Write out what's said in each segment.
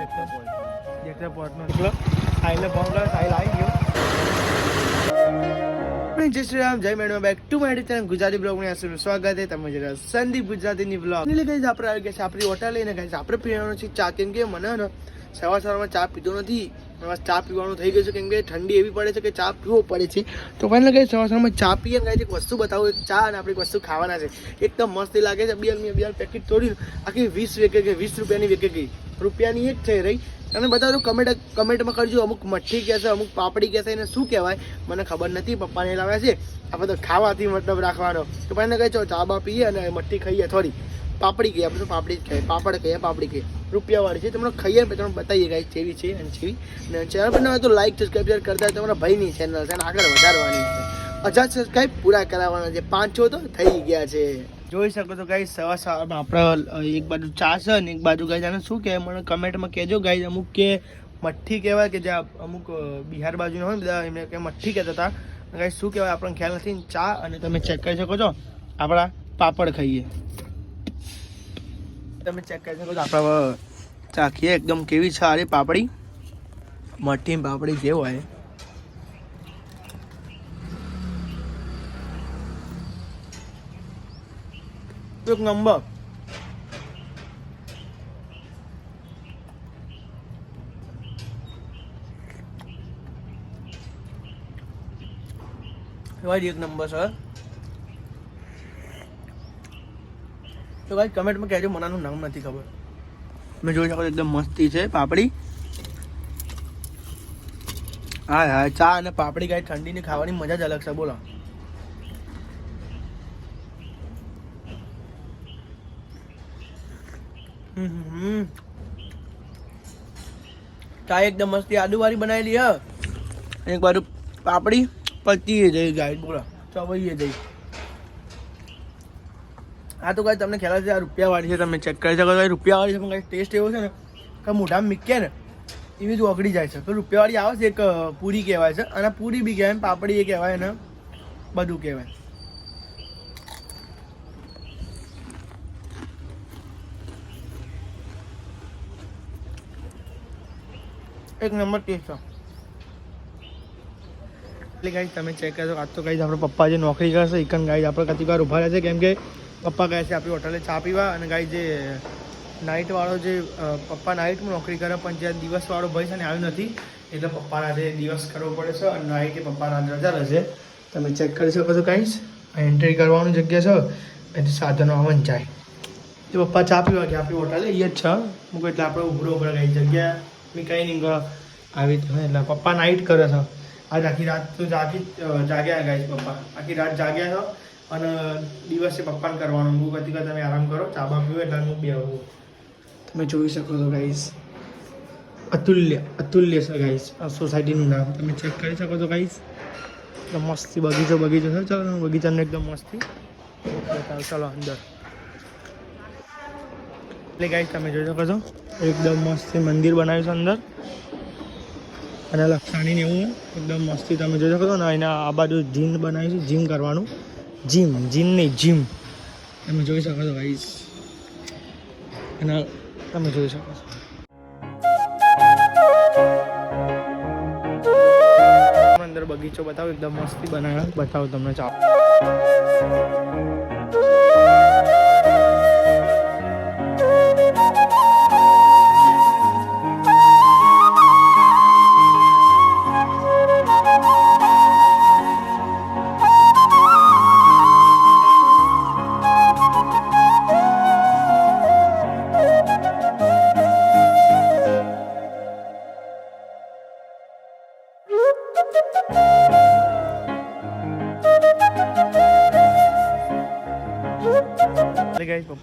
જેટલા ગયો જય શ્રી જય madam back to my channel Gujarati બ્લોગની સ્વાગત છે તમે જરા સંદીપ ગુજરાતીની બ્લોગ એટલે કઈ આપણે આવી ગયા છે હોટલ લઈને કઈ આપણે પીવાનું છે ચા કેમ કે મને સવાર સવારમાં ચા પીતો નથી હવે ચા પીવાનું થઈ ગયું છે કેમ કે ઠંડી એવી પડે છે કે ચા પીવો પડે છે. તો ફાઇનલ કઈ સવાર ચા પીએ કઈ એક વસ્તુ બતાવો ચા અને આપણી વસ્તુ ખાવાના છે. એકદમ મસ્ત લાગે છે, બિયર મેં બિયર પેકેટ તોડી આખી વીસ વેકે કે વીસ રૂપિયાની વેકે ગઈ. રૂપિયાની એક છે રહી. અને બધા કમેન્ટ કમેન્ટમાં કરજો, અમુક મઠ્ઠી કહેશે, અમુક પાપડી કહેશે, એને શું કહેવાય? મને ખબર નથી, પપ્પાને લાવ્યા છે. આ બધો ખાવાથી મતલબ રાખવાનો. તો એને કહે છો ચા બા પીએ અને મઠ્ઠી ખાઈએ થોડી પાપડી કહીએ, આપણે પાપડી જ કહીએ, પાપડ કહીએ, પાપડી કહીએ. રૂપિયાવાળી છે. તમને ખાઈએ ને તમને બતાવીએ ગાઈ કેવી છે અને જેવી. અને ચેનલ પર નવા તો લાઈક સબસ્ક્રાઈબ કરતા હોય તમારા ભાઈની ચેનલ છે અને આગળ વધારવાની છે. હજાર સબસ્ક્રાઈબ પૂરા કરાવવાના છે. પાંચસો તો થઈ ગયા છે. જોઈ શકો છો ગાઈ સવા સવારમાં આપણે એક બાજુ ચા છે અને એક બાજુ ગાઈ જાણે શું કહે મને કમેન્ટમાં કહેજો ગાઈ અમુક કે મઠ્ઠી કહેવાય કે જે અમુક બિહાર બાજુના હોય ને બધા, એમને કે મઠ્ઠી કહેતા હતા. ગાઈ શું કહેવાય? આપણને ખ્યાલ નથી. ચા અને તમે ચેક કરી શકો છો. આપણા પાપડ ખાઈએ. તમે ચેક કરી શકો છો. આપણા એકદમ કેવી સારી પાપડી. મઠી પાપડી જે હોય. એક નંબર. એવા એક નંબર સર તો ભાઈ કમેન્ટમાં કહેજો, મનાનું નામ નથી ખબર. મેં જોઈ શકો એકદમ મસ્તી છે, પાપડી. હા હા ચા અને પાપડી કાંઈ ઠંડીની ખાવાની મજા જ અલગ છે, બોલો. ચા એકદમ મસ્તી, આદુવાળી બનાવેલી, હ. એક બાજુ પાપડી પચીએ જઈ ગાય બોલો. ચવાઈએ જઈ હા તો કાંઈ તમને ખ્યાલ છે આ રૂપિયાવાળી છે, તમે ચેક કરી શકો છો. રૂપિયાવાળી છે, પણ કાંઈ ટેસ્ટ એવો છે ને, કે મોઢામાં મીકે ને, એવી જ ઓગળી જાય છે. તો રૂપિયાવાળી આવે છે, એક પૂરી કહેવાય છે, અને પૂરી બી કહેવાય પાપડી એ કહેવાય ને, બધું કહેવાય. એક નંબર ટેસ્ટ છે. એટલે ગાઈ તમે ચેક કરજો આજ તો ગાઈ આપણે પપ્પા જે નોકરી કરશે એકન ગાઈ આપણે કતી વાર ઊભા રહેશે, કેમ કે પપ્પા ગયા છે, આપણી હોટલે ચા પીવા. અને ગાઈ જે નાઇટવાળો જે પપ્પા નાઇટમાં નોકરી કરે, પણ જે દિવસ વાળો ભાઈ છે ને, આવ્યો નથી, એટલે પપ્પાના આજે દિવસ કરવો પડે છે અને નાઇટે પપ્પાના રજા રહેશે તમે ચેક કરી શકો છો કાંઈ એન્ટ્રી કરવાની જગ્યા છે એટલે સાધનો આવન જાય. તો પપ્પા ચા પીવા ગયા, આપણી હોટલે એ જ છે. મૂકો એટલે આપણે ઉભરો ઉભરા ગઈ જગ્યા. મેં કંઈ નહીં આવી એટલે પપ્પા નાઇટ કરે છે. આજ આખી રાત તો જાગી જાગ્યા ગાય પપ્પા. આખી રાત જાગ્યા છો. અને દિવસે પપ્પાને કરવાનું. હું કતી તમે આરામ કરો, ચા બા પીવો એટલે હું બે આવું. તમે જોઈ શકો છો ગાઈસ અતુલ્ય અતુલ્ય છે ગાઈસ આ સોસાયટીનું નામ. તમે ચેક કરી શકો છો ગાઈસ એકદમ મસ્તી, બગીચો બગીચો છે. ચાલો બગીચાને એકદમ મસ્તી ચાલો, અંદર. એટલે ગાઈસ તમે જોઈ શકો છો. એકદમ મસ્તી મંદિર બનાવ્યું છે અંદર. અને લક્ષાણી ને એવું એકદમ મસ્તી તમે જોઈ શકો છો. ને એના આ બાજુ જીમ બનાવ્યું છે જીમ કરવાનું. જીમ જીમ નહીં જીમ. તમે જોઈ શકો છો ગાઈસ અને તમે જોઈ શકો છો. અંદર બગીચો બતાવો, એકદમ મસ્તી બનાવ્યો. બતાવો તમને, ચાલો. Thank ગાઈસ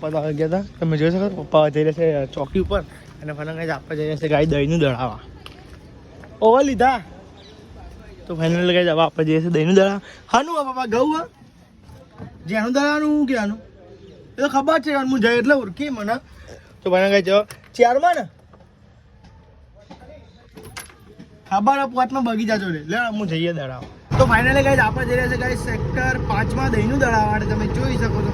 પપ્પા તો ગયા હતા. તમે જોઈ શકો પપ્પા જઈ રહ્યા છે ચોકી ઉપર અને ફાઇનલ આપણે જઈ રહ્યા છે ગાય દહીંનું દળાવા. ઓવા લીધા. તો ફાઇનલ ગાઈસ હવે આપણે જઈએ છીએ દહીંનું દળાવા. હાનું આ પપ્પા, ઘઉં હા જેનું દળાવાનું, હું ક્યાંનું એ તો ખબર છે હું જઈ એટલે ઉરકી મને. તો ફાઇનલ જવા ચારમાં ને ખબર પોતમાં બગીચા જોડે. લે હું જઈએ દળાવા. તો ફાઇનલી ગાઈસ આપણે જઈ રહ્યા છે ગાઈસ સેક્ટર પાંચમાં દહીંનું દળાવા. માટે તમે જોઈ શકો છો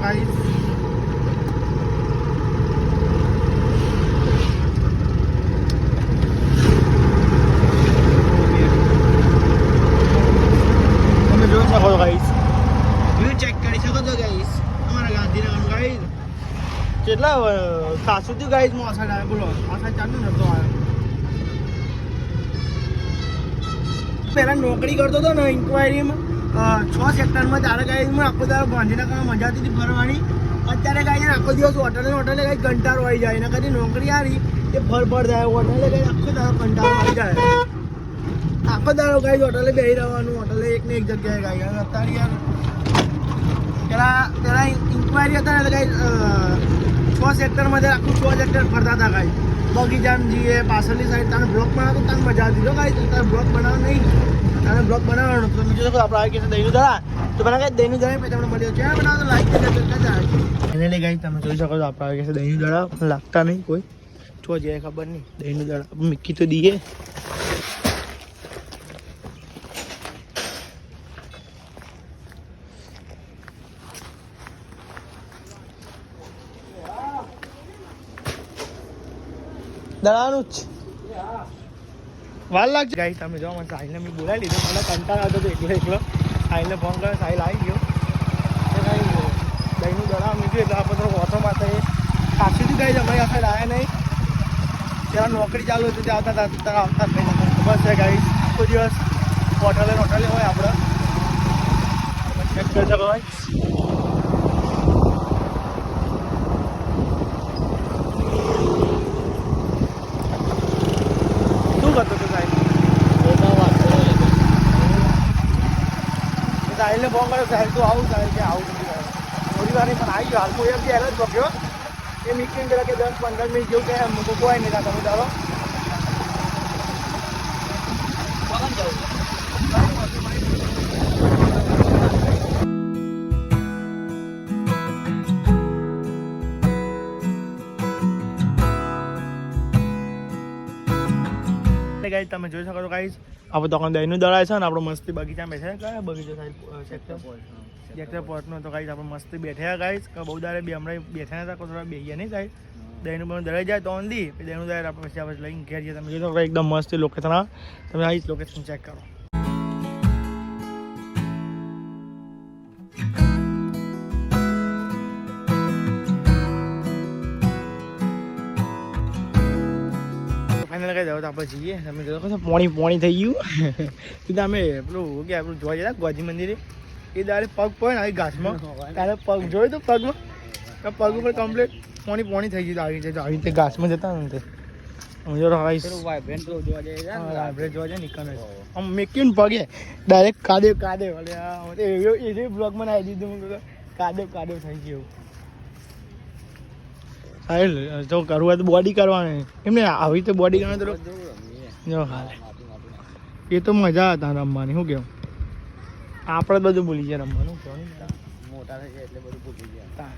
ગાઈસ ખાસું થયું ગાઈઝ મોસાડ આવે બોલો મોસાડ ચાલુ નતો આવ્યો પહેલાં નોકરી કરતો હતો ને ઇન્કવાયરીમાં છ સેક્ટરમાં ત્યારે ગાઈઝમાં આખો દાડો ગાંધીનગરમાં મજા આવતી હતી ફરવાની અત્યારે ગાઈ આખો દિવસ હોટલે હોટલે ગાઈ કંટાળો આવી જાય, એના કદી નોકરી આવી એ ભર ભર જાય હોટલે ગાઈ આખો દાડો કંટાળો આવી જાય. આખો દાડો ગાઈ હોટલે બેસી રહેવાનું, હોટલે એક ને એક જગ્યાએ ગાઈ અત્યારે યાર, પેલા પેલા ઇન્કવાયરી હતા ને ગાઈ છ સેક્ટરમાં આખું છ સેક્ટર ફરતા હતા ગાઈ બગીચામ જઈએ પાછળની સાઈડ તારે બ્લોક બનાવો તો તને મજા આવતી. ગાઈ તારે બ્લોક બનાવો નહીં. તારે બ્લોક બનાવવાનો. તો બીજું તો આપણે આવી ગયા દહીંનું દળા. તો બના કઈ દહીંનું દળા પછી તમને મળ્યો. છે બનાવો તો લાઈક કરી એને લઈ તમે જોઈ શકો છો આપણે આવી ગયા દળા. પણ લાગતા નહીં કોઈ. છો જે ખબર નહીં. દહીંનું દળા. મિક્કી તો દઈએ દળાનું જ. વાર લાગશે. ગાઈ તમે જો મને સાહિલને મેં બોલાવી લીધો. મને કંટાળ આવતો હતો એકલો એકલો. સાહિલને ફોન કર્યો, સાહિલ આવી ગયો. દહીંનું દળા મૂક્યું એટલે આપણે થોડો ઓછો માથે કાશીથી ગઈ અમારી આખે આવ્યા નહીં. ત્યાં નોકરી ચાલુ હતી, ત્યાં આવતા ત્યાં આવતા જ નહીં. ખબર છે ગાઈ કોઈ દિવસ હોટલે હોટલે હોય આપણે. ચેક કરી શકો, ભાઈ શું કરતો હતો સાહેબ સાહેબને ફોન કર્યો સાહેબ તું આવું સાહેબ કે આવું થોડી વાર પણ આવી ગયો. હાલ કોઈ એમ જ પક્યો એ મીટિંગ કરે કે દસ પંદર મિનિટ જેવું કે એમ કોઈ નહીં તમે ચાલો. ગાઈઝ તમે જોઈ શકો છો ગાઈઝ આપણે તો દહીંનું દળાય છે ને આપણો મસ્તી બગીચા બેઠા કયા બગીચો સાહેબ? સેક્ટર સેક્ટર પોર્ટનો તો ગાઈઝ આપણે મસ્તી બેઠ્યા ગાઈઝ કે બહુ દારે બી હમણાં બેઠા હતા કોઈ થોડા બેહીએ નહીં સાહેબ દહીંનું પણ દળાઈ જાય તો અંદી દહીંનું દળાય આપણે પછી આપણે લઈને ઘેર જઈએ. તમે જોઈ એકદમ મસ્ત લોકેશન તમે આ લોકેશન ચેક કરો. ફાઇનલ કઈ જાવ તો આપણે જઈએ. તમે જો છો પોણી પોણી થઈ ગયું. સીધા અમે પેલું કે આપણું જોવા જતા ગોજી મંદિરે. એ દાડે પગ પડે ને આવી ઘાસમાં. તારે પગ જોયું તો પગમાં. પગ ઉપર કમ્પ્લીટ પોણી પોણી થઈ ગયું. આવી રીતે આવી રીતે ઘાસમાં જતા ને તે. જાય મેક્યું પગે. ડાયરેક્ટ કાદેવ કાદેવ. કાદેવ કાદેવ થઈ ગયું. સાહેલ જો કરવું હોય તો બોડી કરવાની. એમને આવી રીતે બોડી કરવાની તો જો હાલે એ તો મજા હતા રમવાની શું કેવું? આપણે બધું ભૂલી ગયા રમવાનું કેવું? મોટા થઈ ગયા એટલે બધું ભૂલી ગયા.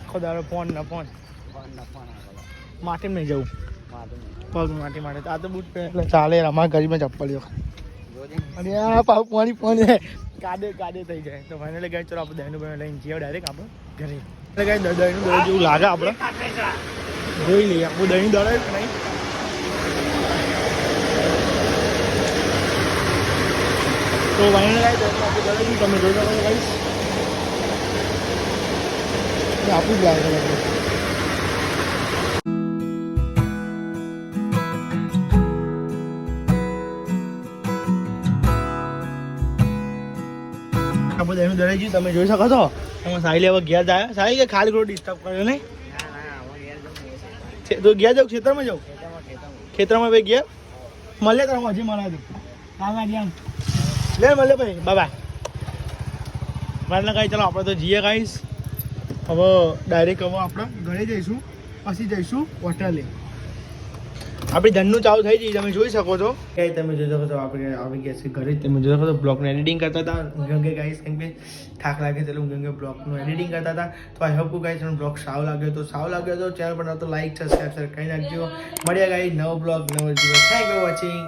આખો ફોન ના ફોન ફોન ના ફોન માટે નહીં જવું. પગ માટી માટે. આ તો બૂટ પહેરે એટલે ચાલે રમા ગરીબમાં ચપ્પલ જો જોજે અને આ પાવ પાણી પાણી કાદે કાદે થઈ જાય. તો ફાઇનલી ગાય ચલો આપણે દહીંનું ભાઈ લઈને જઈએ ડાયરેક્ટ આપણે ઘરે. એટલે ગાય દહીંનું દહીં જેવું લાગે આપણે. જોઈ લઈએ. આપણું દહીં દળે નહીં? તો ફાઇનલી ગાય દહીં આપણે દળે તમે જોઈ શકો ગાઈશ આપણું જ લાગે છે આ બધું એનું દળાઈ ગયું તમે જોઈ શકો છો. તમે સાહિલ હવે ઘેર જાય. સાહિલ કે ખાલી થોડું ડિસ્ટર્બ કર્યો નહીં? તો ગયા જાવ ખેતરમાં જાઉં ખેતરમાં ભાઈ ગયા મળે તારા હજી મળે તું લે મળે ભાઈ. બાબા મારે કાંઈ ચાલો, આપણે તો જઈએ ગાઈશ હવે ડાયરેક્ટ હવે આપણે ઘરે જઈશું. પછી જઈશું હોટલે. આપણી ધનનું ચાલુ થઈ ગઈ તમે જોઈ શકો છો. કે તમે જોઈ શકો છો, આપણે આવી ગયા છે ઘરે. તમે જોઈ શકો છો, બ્લોગનું એડિટિંગ કરતા હતા. ગંગે ગાઈસ કેમ કે થાક લાગે છે હું ગંગે બ્લોગનું એડિટિંગ કરતા હતા. તો આઈ હોપ ગાઈસ તમને બ્લોગ સાવ લાગ્યો તો સાવ લાગ્યો તો ચેનલ પર તો લાઈક સબસ્ક્રાઈબ કરી નાખજો. મળ્યા ગાઈ નવો બ્લોગ, નવો દિવસ. Thank you watching